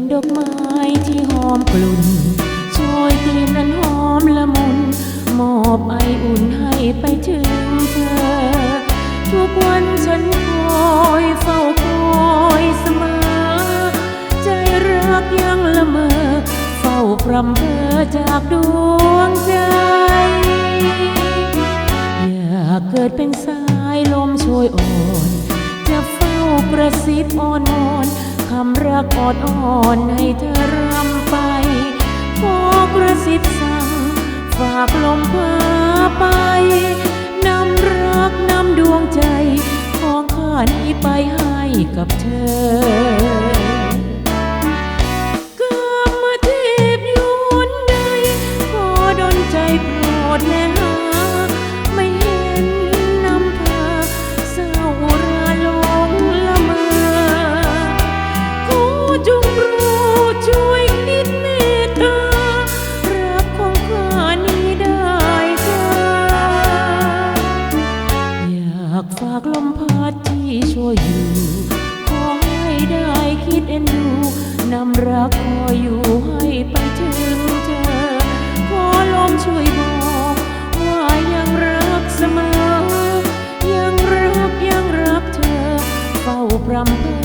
เป็นดอกไม้ที่หอมกลุ่นโชยกลิ่นอันหอมละมุน มอบไออุ่นให้ไปถึงเธอ ทุกวันฉันคอยเฝ้าคอยเสมอ ใจรักยังละเมอ เฝ้าพรำเพอจากดวงใจ อยากเกิดเป็นสายลมโชยอ่อน จะเฝ้ากระซิบอ่อนวอน คำรักอดอ่อนให้เธอรำไปขอกระสิบสั่ง ฝากลมพาไปนำรักนำดวงใจ ของข้านี้ไปให้กับเธอากฝากลมพัดที่ช่วยอยู่ ขอให้ได้คิดเอ็นดูนำรักคอยอยู่ให้ไปถึงเธอ ขอลมช่วยบอกว่ายังรักเสมอ ยังรักยังรักเธอ เฝ้าพรำเพ้อ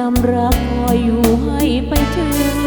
นำรักคอยอยู่ให้ไปถึง